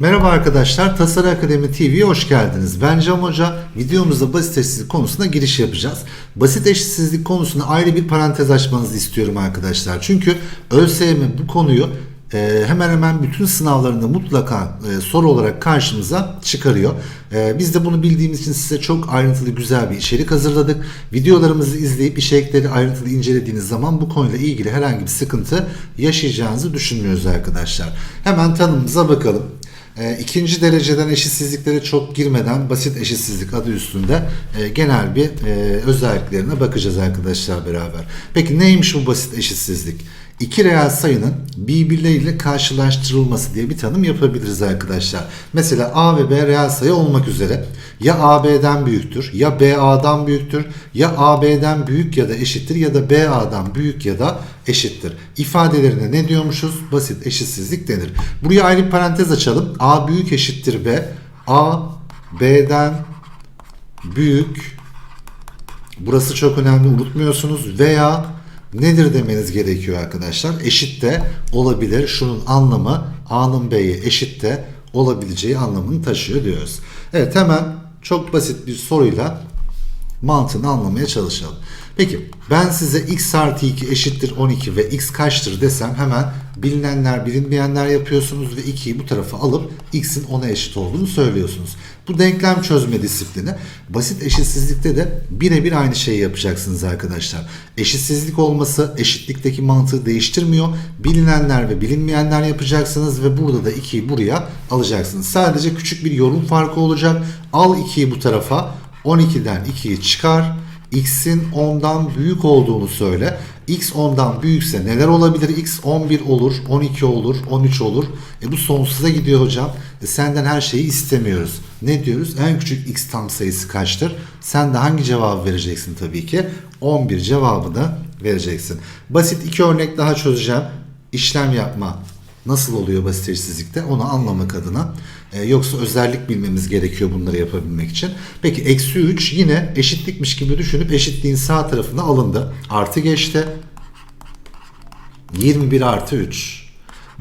Merhaba arkadaşlar, Tasarı Akademi TV'ye hoş geldiniz. Ben Cem Hoca. Videomuzda basit eşitsizlik konusuna giriş yapacağız. Basit eşitsizlik konusuna ayrı bir parantez açmanızı istiyorum arkadaşlar. Çünkü ÖSYM bu konuyu e, hemen hemen bütün sınavlarında mutlaka e, soru olarak karşımıza çıkarıyor. E, biz de bunu bildiğimiz için size çok ayrıntılı güzel bir içerik hazırladık. Videolarımızı izleyip içerikleri ayrıntılı incelediğiniz zaman bu konuyla ilgili herhangi bir sıkıntı yaşayacağınızı düşünmüyoruz arkadaşlar. Hemen tanımımıza bakalım. E, ikinci dereceden eşitsizliklere çok girmeden basit eşitsizlik adı üstünde e, genel bir e, özelliklerine bakacağız arkadaşlar beraber. Peki neymiş bu basit eşitsizlik? İki reel sayının birbirleriyle karşılaştırılması diye bir tanım yapabiliriz arkadaşlar. Mesela A ve B reel sayı olmak üzere ya A B'den büyüktür, ya B A'dan büyüktür, ya A B'den büyük ya da eşittir ya da B A'dan büyük ya da eşittir. İfadelerine ne diyormuşuz? Basit eşitsizlik denir. Buraya ayrı bir parantez açalım. A büyük eşittir B. A B'den büyük Burası çok önemli unutmuyorsunuz veya nedir demeniz gerekiyor arkadaşlar. Eşit de olabilir. Şunun anlamı A'nın B'ye eşit de olabileceği anlamını taşıyor diyoruz. Evet hemen çok basit bir soruyla mantığını anlamaya çalışalım. Peki ben size x artı 2 eşittir 12 ve x kaçtır desem hemen bilinenler bilinmeyenler yapıyorsunuz ve 2'yi bu tarafa alıp x'in 10'a eşit olduğunu söylüyorsunuz. Bu denklem çözme disiplini basit eşitsizlikte de birebir aynı şeyi yapacaksınız arkadaşlar. Eşitsizlik olması eşitlikteki mantığı değiştirmiyor. Bilinenler ve bilinmeyenler yapacaksınız ve burada da 2'yi buraya alacaksınız. Sadece küçük bir yorum farkı olacak. Al 2'yi bu tarafa 12'den 2'yi çıkar x'in 10'dan büyük olduğunu söyle. X 10'dan büyükse neler olabilir? x 11 olur, 12 olur, 13 olur. E bu sonsuza gidiyor hocam. E senden her şeyi istemiyoruz. Ne diyoruz? En küçük x tam sayısı kaçtır? Sen de hangi cevabı vereceksin tabii ki? 11 cevabını vereceksin. Basit iki örnek daha çözeceğim. İşlem yapma nasıl oluyor basit eşitsizlikte onu anlamak adına. Ee, yoksa özellik bilmemiz gerekiyor bunları yapabilmek için. Peki eksi 3 yine eşitlikmiş gibi düşünüp eşitliğin sağ tarafına alındı. Artı geçti. 21 artı 3.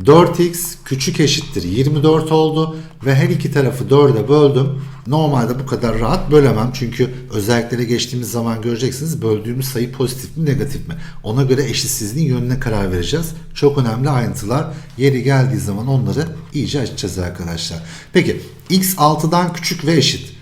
4x küçük eşittir 24 oldu ve her iki tarafı 4'e böldüm. Normalde bu kadar rahat bölemem çünkü özelliklere geçtiğimiz zaman göreceksiniz böldüğümüz sayı pozitif mi negatif mi? Ona göre eşitsizliğin yönüne karar vereceğiz. Çok önemli ayrıntılar. Yeri geldiği zaman onları iyice açacağız arkadaşlar. Peki x 6'dan küçük ve eşit.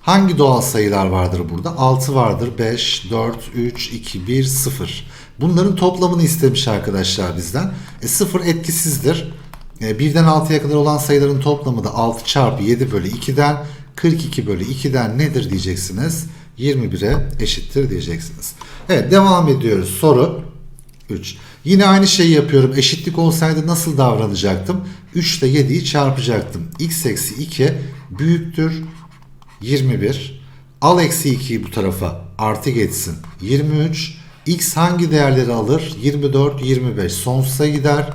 Hangi doğal sayılar vardır burada? 6 vardır. 5, 4, 3, 2, 1, 0. Bunların toplamını istemiş arkadaşlar bizden. E, 0 etkisizdir. E, 1'den 6'ya kadar olan sayıların toplamı da 6 çarpı 7 bölü 2'den 42 bölü 2'den nedir diyeceksiniz? 21'e eşittir diyeceksiniz. Evet devam ediyoruz. Soru 3. Yine aynı şeyi yapıyorum. Eşitlik olsaydı nasıl davranacaktım? 3 ile 7'yi çarpacaktım. x eksi 2 büyüktür 21. Al eksi 2'yi bu tarafa artı geçsin. 23. X hangi değerleri alır? 24, 25. Sonsuza gider.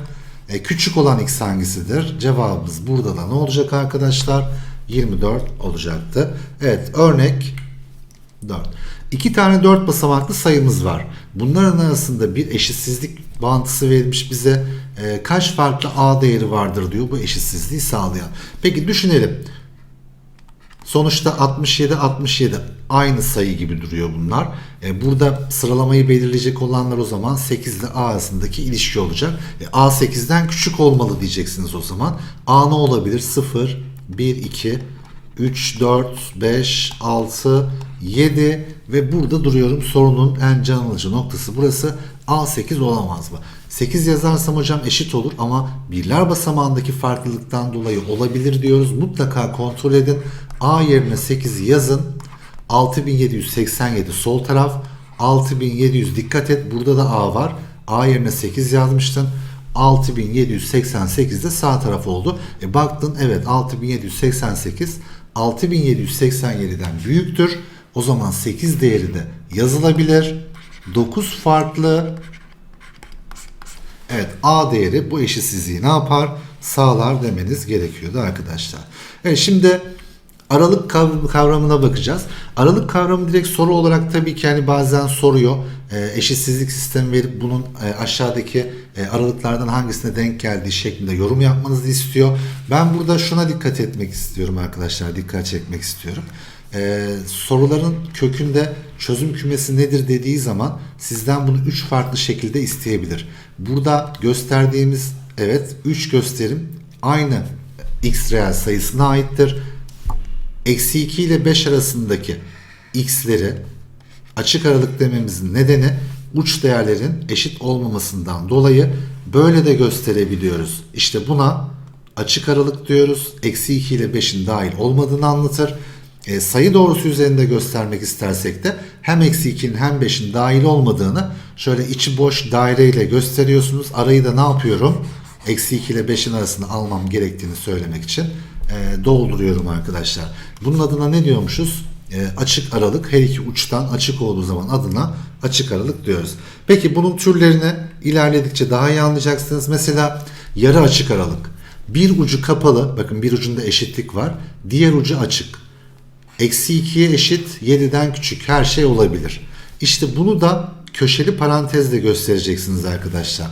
E, küçük olan x hangisidir? Cevabımız burada da ne olacak arkadaşlar? 24 olacaktı. Evet örnek 4. İki tane 4 basamaklı sayımız var. Bunların arasında bir eşitsizlik bağıntısı verilmiş bize. E, kaç farklı a değeri vardır diyor bu eşitsizliği sağlayan. Peki düşünelim. Sonuçta 67 67 aynı sayı gibi duruyor bunlar. E, burada sıralamayı belirleyecek olanlar o zaman 8 ile A arasındaki ilişki olacak. E, A 8'den küçük olmalı diyeceksiniz o zaman. A ne olabilir? 0 1 2 3 4 5 6 7 ve burada duruyorum. Sorunun en can alıcı noktası burası. A8 olamaz mı? 8 yazarsam hocam eşit olur ama birler basamağındaki farklılıktan dolayı olabilir diyoruz. Mutlaka kontrol edin. A yerine 8 yazın. 6787 sol taraf. 6700 dikkat et burada da A var. A yerine 8 yazmıştın. 6788 de sağ taraf oldu. E baktın evet 6788 6787'den büyüktür. O zaman 8 değeri de yazılabilir. 9 farklı Evet A değeri bu eşitsizliği ne yapar? Sağlar demeniz gerekiyordu arkadaşlar. Evet şimdi aralık kav- kavramına bakacağız. Aralık kavramı direkt soru olarak tabii ki hani bazen soruyor. E, eşitsizlik sistemi verip bunun e, aşağıdaki e, aralıklardan hangisine denk geldiği şeklinde yorum yapmanızı istiyor. Ben burada şuna dikkat etmek istiyorum arkadaşlar. Dikkat çekmek istiyorum. E, soruların kökünde çözüm kümesi nedir dediği zaman sizden bunu 3 farklı şekilde isteyebilir. Burada gösterdiğimiz evet 3 gösterim aynı x reel sayısına aittir. Eksi 2 ile 5 arasındaki x'leri açık aralık dememizin nedeni uç değerlerin eşit olmamasından dolayı böyle de gösterebiliyoruz. İşte buna açık aralık diyoruz. Eksi 2 ile 5'in dahil olmadığını anlatır. E, sayı doğrusu üzerinde göstermek istersek de hem eksi 2'nin hem 5'in dahil olmadığını şöyle içi boş daire ile gösteriyorsunuz. Arayı da ne yapıyorum? Eksi 2 ile 5'in arasını almam gerektiğini söylemek için e, dolduruyorum arkadaşlar. Bunun adına ne diyormuşuz? E, açık aralık her iki uçtan açık olduğu zaman adına açık aralık diyoruz. Peki bunun türlerini ilerledikçe daha iyi anlayacaksınız. Mesela yarı açık aralık. Bir ucu kapalı, bakın bir ucunda eşitlik var. Diğer ucu açık. Eksi 2'ye eşit 7'den küçük her şey olabilir. İşte bunu da köşeli parantezle göstereceksiniz arkadaşlar.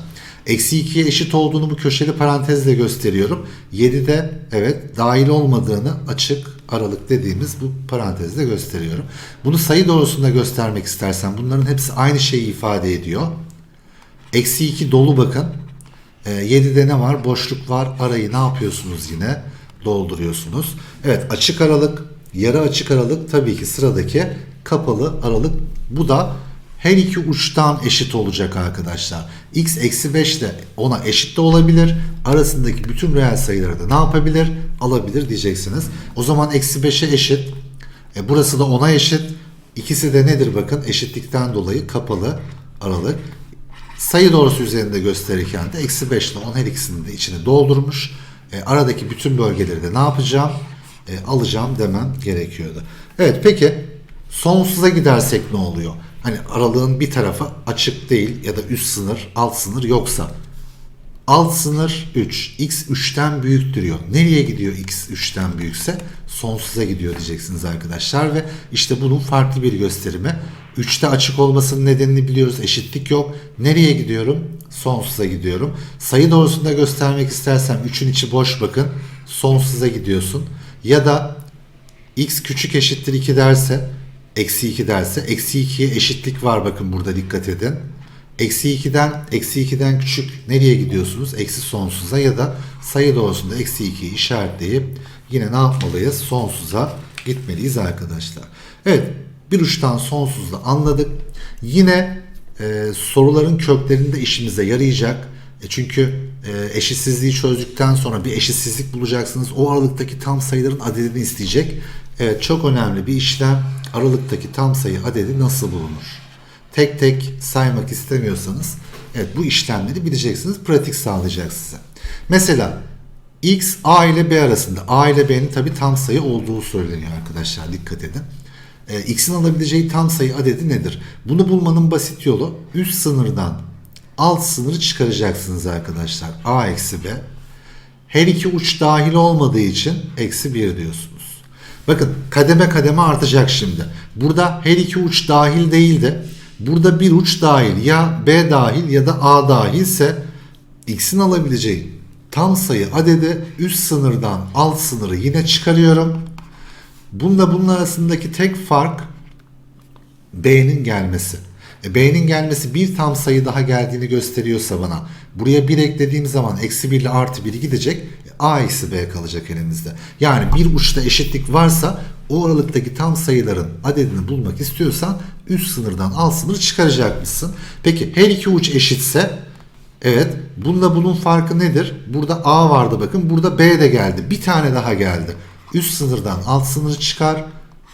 Eksi 2'ye eşit olduğunu bu köşeli parantezle gösteriyorum. 7'de evet dahil olmadığını açık aralık dediğimiz bu parantezle gösteriyorum. Bunu sayı doğrusunda göstermek istersen bunların hepsi aynı şeyi ifade ediyor. Eksi 2 dolu bakın. E, 7'de ne var? Boşluk var. Arayı ne yapıyorsunuz yine? Dolduruyorsunuz. Evet açık aralık, yarı açık aralık tabii ki sıradaki kapalı aralık. Bu da her iki uçtan eşit olacak arkadaşlar. x eksi 5 de ona eşit de olabilir. Arasındaki bütün reel sayıları da ne yapabilir? Alabilir diyeceksiniz. O zaman eksi 5'e eşit. E, burası da 10'a eşit. İkisi de nedir bakın eşitlikten dolayı kapalı aralık. Sayı doğrusu üzerinde gösterirken de eksi 5 ile 10 her ikisini de içine doldurmuş. E, aradaki bütün bölgeleri de ne yapacağım? E, alacağım demem gerekiyordu. Evet peki sonsuza gidersek ne oluyor? Hani aralığın bir tarafı açık değil ya da üst sınır, alt sınır yoksa alt sınır 3. X 3'ten büyüktür diyor. Nereye gidiyor X 3'ten büyükse? Sonsuza gidiyor diyeceksiniz arkadaşlar ve işte bunun farklı bir gösterimi. 3'te açık olmasının nedenini biliyoruz. Eşitlik yok. Nereye gidiyorum? Sonsuza gidiyorum. Sayı doğrusunda göstermek istersem 3'ün içi boş bakın. Sonsuza gidiyorsun. Ya da x küçük eşittir 2 derse eksi 2 derse eksi 2'ye eşitlik var bakın burada dikkat edin. Eksi 2'den eksi 2'den küçük nereye gidiyorsunuz? Eksi sonsuza ya da sayı doğrusunda eksi 2'yi işaretleyip yine ne yapmalıyız? Sonsuza gitmeliyiz arkadaşlar. Evet bir uçtan sonsuzda anladık. Yine e, soruların köklerinde işimize yarayacak. E, çünkü e, eşitsizliği çözdükten sonra bir eşitsizlik bulacaksınız. O aralıktaki tam sayıların adedini isteyecek. Evet çok önemli bir işlem. Aralıktaki tam sayı adedi nasıl bulunur? Tek tek saymak istemiyorsanız evet bu işlemleri bileceksiniz. Pratik sağlayacak size. Mesela x a ile b arasında. a ile b'nin tabi tam sayı olduğu söyleniyor arkadaşlar. Dikkat edin. E, x'in alabileceği tam sayı adedi nedir? Bunu bulmanın basit yolu üst sınırdan alt sınırı çıkaracaksınız arkadaşlar. a eksi b. Her iki uç dahil olmadığı için eksi 1 diyorsunuz. Bakın kademe kademe artacak şimdi. Burada her iki uç dahil değil de burada bir uç dahil ya b dahil ya da a dahilse x'in alabileceği tam sayı adedi üst sınırdan alt sınırı yine çıkarıyorum. Bununla bunun arasındaki tek fark b'nin gelmesi. E, b'nin gelmesi bir tam sayı daha geldiğini gösteriyorsa bana buraya 1 eklediğim zaman eksi 1 ile artı 1 gidecek a eksi b kalacak elimizde. Yani bir uçta eşitlik varsa o aralıktaki tam sayıların adedini bulmak istiyorsan üst sınırdan alt sınırı çıkaracakmışsın. Peki her iki uç eşitse evet bununla bunun farkı nedir? Burada a vardı bakın burada b de geldi. Bir tane daha geldi. Üst sınırdan alt sınırı çıkar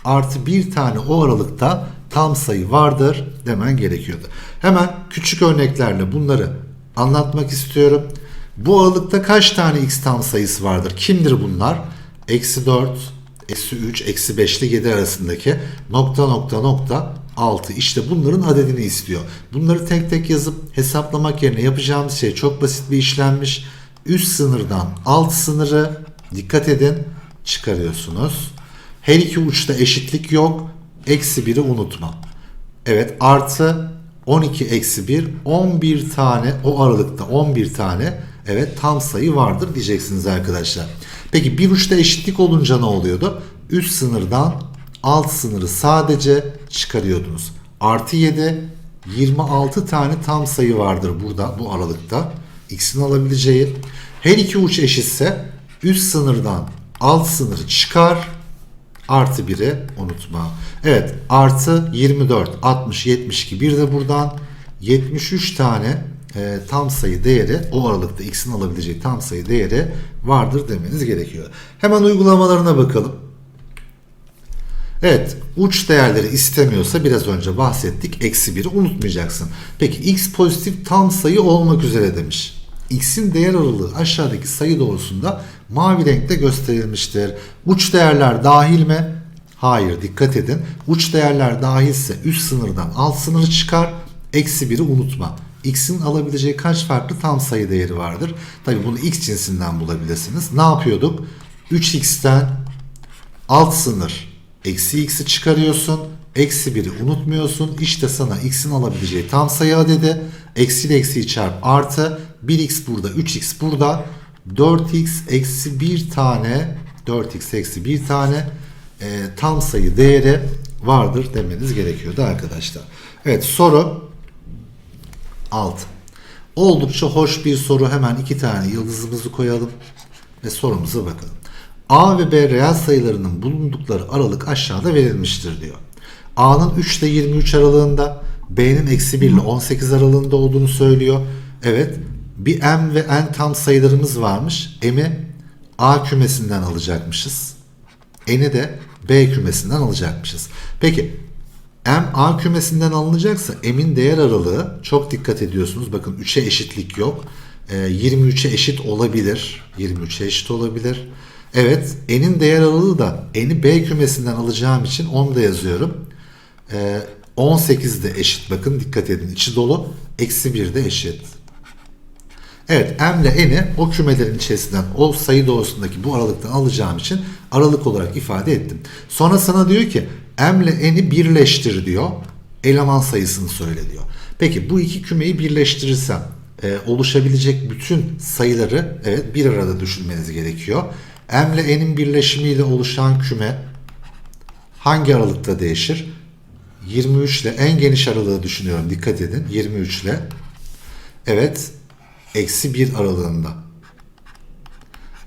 artı bir tane o aralıkta tam sayı vardır demen gerekiyordu. Hemen küçük örneklerle bunları anlatmak istiyorum. Bu aralıkta kaç tane x tam sayısı vardır? Kimdir bunlar? Eksi 4, eksi 3, eksi 5 ile 7 arasındaki nokta nokta nokta 6. İşte bunların adedini istiyor. Bunları tek tek yazıp hesaplamak yerine yapacağımız şey çok basit bir işlemmiş. Üst sınırdan alt sınırı dikkat edin çıkarıyorsunuz. Her iki uçta eşitlik yok. Eksi 1'i unutma. Evet artı 12 eksi 1 11 tane o aralıkta 11 tane evet tam sayı vardır diyeceksiniz arkadaşlar. Peki bir uçta eşitlik olunca ne oluyordu? Üst sınırdan alt sınırı sadece çıkarıyordunuz. Artı 7 26 tane tam sayı vardır burada bu aralıkta. X'in alabileceği. Her iki uç eşitse üst sınırdan alt sınırı çıkar Artı 1'i unutma. Evet artı 24, 60, 72 bir de buradan 73 tane e, tam sayı değeri o aralıkta x'in alabileceği tam sayı değeri vardır demeniz gerekiyor. Hemen uygulamalarına bakalım. Evet uç değerleri istemiyorsa biraz önce bahsettik eksi 1'i unutmayacaksın. Peki x pozitif tam sayı olmak üzere demiş. X'in değer aralığı aşağıdaki sayı doğrusunda mavi renkte gösterilmiştir. Uç değerler dahil mi? Hayır dikkat edin. Uç değerler dahilse üst sınırdan alt sınırı çıkar. Eksi 1'i unutma. X'in alabileceği kaç farklı tam sayı değeri vardır? Tabi bunu X cinsinden bulabilirsiniz. Ne yapıyorduk? 3X'ten alt sınır eksi x'i çıkarıyorsun. Eksi 1'i unutmuyorsun. İşte sana x'in alabileceği tam sayı adedi. Eksi ile eksiyi çarp artı. 1x burada 3x burada. 4x eksi 1 tane 4x eksi 1 tane e, tam sayı değeri vardır demeniz gerekiyordu arkadaşlar. Evet soru 6. Oldukça hoş bir soru. Hemen iki tane yıldızımızı koyalım ve sorumuza bakalım. A ve B reel sayılarının bulundukları aralık aşağıda verilmiştir diyor. A'nın 3 ile 23 aralığında, B'nin eksi 1 ile 18 aralığında olduğunu söylüyor. Evet, bir M ve N tam sayılarımız varmış. M'i A kümesinden alacakmışız. N'i de B kümesinden alacakmışız. Peki M A kümesinden alınacaksa M'in değer aralığı çok dikkat ediyorsunuz. Bakın 3'e eşitlik yok. E, 23'e eşit olabilir. 23'e eşit olabilir. Evet N'in değer aralığı da N'i B kümesinden alacağım için onu da yazıyorum. E, 18 de eşit. Bakın dikkat edin. içi dolu. Eksi 1 de eşit. Evet M ile N'i o kümelerin içerisinden o sayı doğrusundaki bu aralıktan alacağım için aralık olarak ifade ettim. Sonra sana diyor ki M ile N'i birleştir diyor. Eleman sayısını söyle diyor. Peki bu iki kümeyi birleştirirsem e, oluşabilecek bütün sayıları evet bir arada düşünmeniz gerekiyor. M ile N'in birleşimiyle oluşan küme hangi aralıkta değişir? 23 ile en geniş aralığı düşünüyorum. Dikkat edin. 23 ile evet eksi 1 aralığında.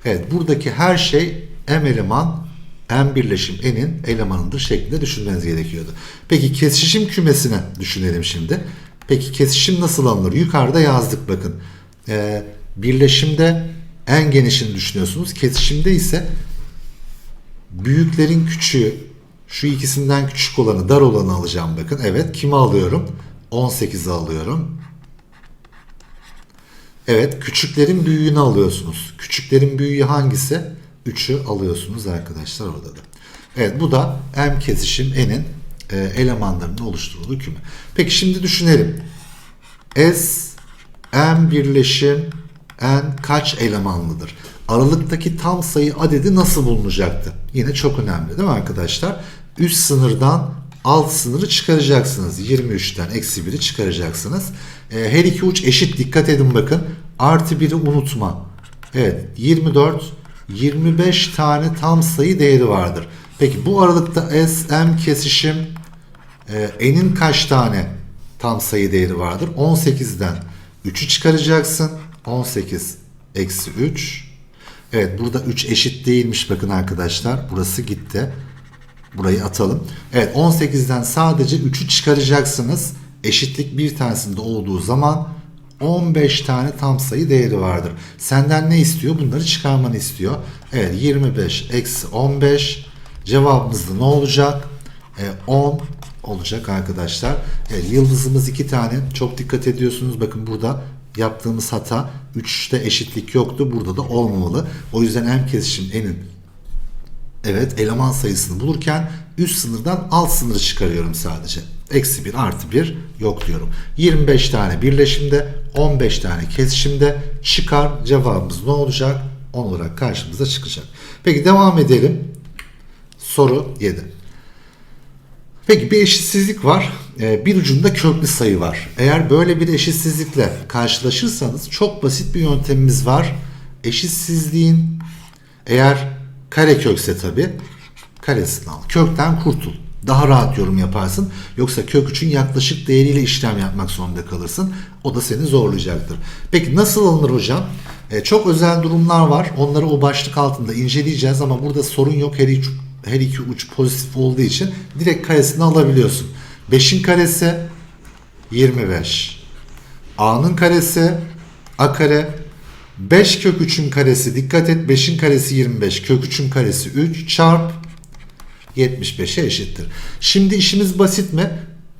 Evet buradaki her şey M eleman M birleşim N'in elemanıdır şeklinde düşünmeniz gerekiyordu. Peki kesişim kümesine düşünelim şimdi. Peki kesişim nasıl alınır? Yukarıda yazdık bakın. Ee, birleşimde en genişini düşünüyorsunuz. Kesişimde ise büyüklerin küçüğü şu ikisinden küçük olanı dar olanı alacağım bakın. Evet kimi alıyorum? 18'i alıyorum. Evet küçüklerin büyüğünü alıyorsunuz. Küçüklerin büyüğü hangisi? 3'ü alıyorsunuz arkadaşlar orada da. Evet bu da M kesişim N'in e, elemanlarının oluşturduğu küme. Peki şimdi düşünelim. S M birleşim N kaç elemanlıdır? Aralıktaki tam sayı adedi nasıl bulunacaktı? Yine çok önemli değil mi arkadaşlar? Üst sınırdan alt sınırı çıkaracaksınız. 23'ten eksi 1'i çıkaracaksınız. E, her iki uç eşit dikkat edin bakın. Artı 1'i unutma. Evet 24 25 tane tam sayı değeri vardır. Peki bu aralıkta S, M kesişim e, N'in kaç tane tam sayı değeri vardır? 18'den 3'ü çıkaracaksın. 18 eksi 3. Evet burada 3 eşit değilmiş bakın arkadaşlar. Burası gitti. Burayı atalım. Evet 18'den sadece 3'ü çıkaracaksınız. Eşitlik bir tanesinde olduğu zaman 15 tane tam sayı değeri vardır. Senden ne istiyor? Bunları çıkarmanı istiyor. Evet 25 eksi 15 cevabımız da ne olacak? E, 10 olacak arkadaşlar. Evet, yıldızımız iki tane. Çok dikkat ediyorsunuz. Bakın burada yaptığımız hata 3'te eşitlik yoktu. Burada da olmamalı. O yüzden M kesişim N'in evet eleman sayısını bulurken üst sınırdan alt sınırı çıkarıyorum sadece. Eksi 1 artı 1 yok diyorum. 25 tane birleşimde 15 tane kesişimde çıkar cevabımız ne olacak? 10 olarak karşımıza çıkacak. Peki devam edelim. Soru 7. Peki bir eşitsizlik var. Ee, Bir ucunda köklü sayı var. Eğer böyle bir eşitsizlikle karşılaşırsanız çok basit bir yöntemimiz var. Eşitsizliğin eğer kare kökse tabi karesini al. Kökten kurtul. Daha rahat yorum yaparsın. Yoksa kök 3'ün yaklaşık değeriyle işlem yapmak zorunda kalırsın. O da seni zorlayacaktır. Peki nasıl alınır hocam? Ee, çok özel durumlar var. Onları o başlık altında inceleyeceğiz ama burada sorun yok. Her iki, her iki uç pozitif olduğu için direkt karesini alabiliyorsun. 5'in karesi 25. A'nın karesi A kare 5 kök 3'ün karesi dikkat et 5'in karesi 25 kök 3'ün karesi 3 çarp 75'e eşittir. Şimdi işimiz basit mi?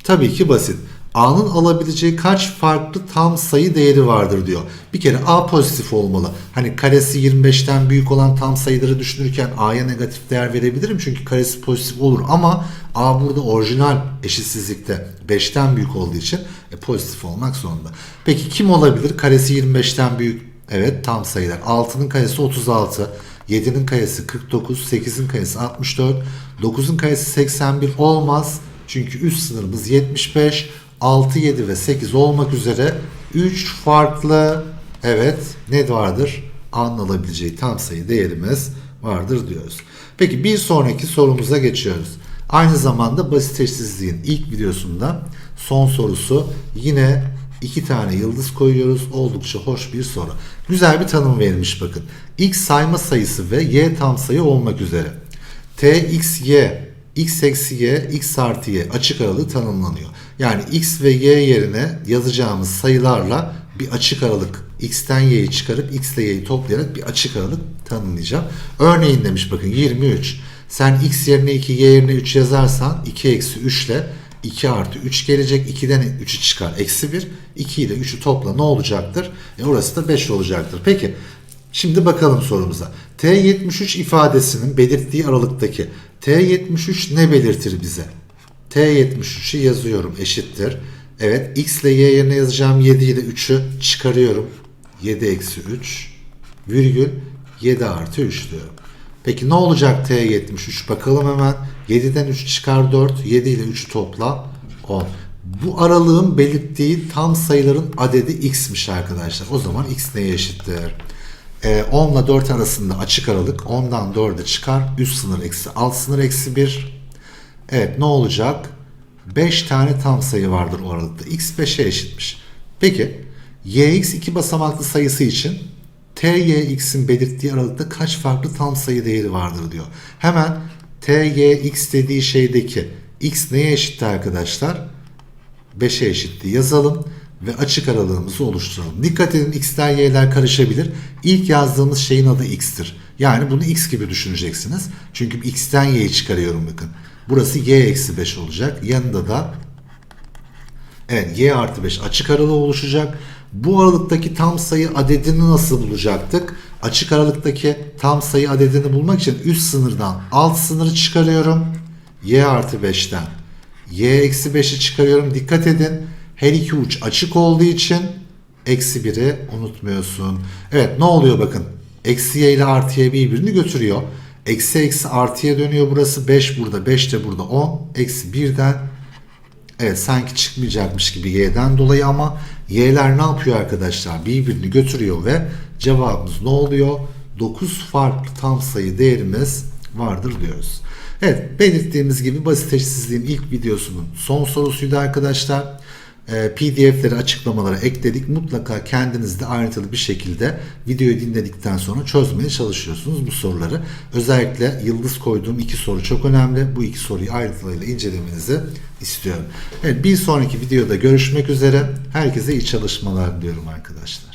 Tabii ki basit. A'nın alabileceği kaç farklı tam sayı değeri vardır diyor. Bir kere A pozitif olmalı. Hani karesi 25'ten büyük olan tam sayıları düşünürken A'ya negatif değer verebilirim. Çünkü karesi pozitif olur ama A burada orijinal eşitsizlikte 5'ten büyük olduğu için e, pozitif olmak zorunda. Peki kim olabilir? Karesi 25'ten büyük. Evet tam sayılar. 6'nın karesi 36. 7'nin karesi 49, 8'in karesi 64, 9'un karesi 81 olmaz. Çünkü üst sınırımız 75, 6, 7 ve 8 olmak üzere 3 farklı evet ne vardır? A'nın alabileceği tam sayı değerimiz vardır diyoruz. Peki bir sonraki sorumuza geçiyoruz. Aynı zamanda basit eşsizliğin ilk videosunda son sorusu yine iki tane yıldız koyuyoruz. Oldukça hoş bir soru. Güzel bir tanım verilmiş bakın. X sayma sayısı ve y tam sayı olmak üzere. T, X, Y, X eksi Y, X artı Y açık aralığı tanımlanıyor. Yani X ve Y yerine yazacağımız sayılarla bir açık aralık X'ten Y'yi çıkarıp X ile Y'yi toplayarak bir açık aralık tanımlayacağım. Örneğin demiş bakın 23. Sen X yerine 2, Y yerine 3 yazarsan 2 eksi 3 ile 2 artı 3 gelecek. 2'den 3'ü çıkar. Eksi 1. 2 ile 3'ü topla ne olacaktır? E orası da 5 olacaktır. Peki şimdi bakalım sorumuza. T73 ifadesinin belirttiği aralıktaki T73 ne belirtir bize? T73'ü yazıyorum eşittir. Evet X ile Y yerine yazacağım 7 ile 3'ü çıkarıyorum. 7 eksi 3 virgül 7 artı 3 diyorum. Peki ne olacak T73? Bakalım hemen. 7'den 3 çıkar 4. 7 ile 3'ü topla 10. Bu aralığın belirttiği tam sayıların adedi x'miş arkadaşlar. O zaman x neye eşittir? Ee, 10 ile 4 arasında açık aralık. 10'dan 4'e çıkar. Üst sınır eksi alt sınır eksi 1. Evet ne olacak? 5 tane tam sayı vardır o aralıkta. x 5'e eşitmiş. Peki yx iki basamaklı sayısı için tyx'in belirttiği aralıkta kaç farklı tam sayı değeri vardır diyor. Hemen tyx dediği şeydeki x neye eşitti arkadaşlar? 5'e eşitti yazalım ve açık aralığımızı oluşturalım. Dikkat edin x'ler y'ler karışabilir. İlk yazdığımız şeyin adı x'tir. Yani bunu x gibi düşüneceksiniz. Çünkü x'ten y'yi çıkarıyorum bakın. Burası y eksi 5 olacak. Yanında da evet y artı 5 açık aralığı oluşacak. Bu aralıktaki tam sayı adedini nasıl bulacaktık? Açık aralıktaki tam sayı adedini bulmak için üst sınırdan alt sınırı çıkarıyorum. y artı 5'ten y eksi 5'i çıkarıyorum. Dikkat edin. Her iki uç açık olduğu için eksi 1'i unutmuyorsun. Evet ne oluyor bakın. Eksi y ile artı y birbirini götürüyor. Eksi eksi artıya dönüyor burası. 5 burada 5 de burada 10. Eksi 1'den Evet sanki çıkmayacakmış gibi y'den dolayı ama y'ler ne yapıyor arkadaşlar? Birbirini götürüyor ve cevabımız ne oluyor? 9 farklı tam sayı değerimiz vardır diyoruz. Evet belirttiğimiz gibi basit eşsizliğin ilk videosunun son sorusuydu arkadaşlar. Ee, PDF'leri açıklamalara ekledik. Mutlaka kendiniz de ayrıntılı bir şekilde videoyu dinledikten sonra çözmeye çalışıyorsunuz bu soruları. Özellikle yıldız koyduğum iki soru çok önemli. Bu iki soruyu ayrıntılarıyla incelemenizi istiyorum. Evet bir sonraki videoda görüşmek üzere. Herkese iyi çalışmalar diliyorum arkadaşlar.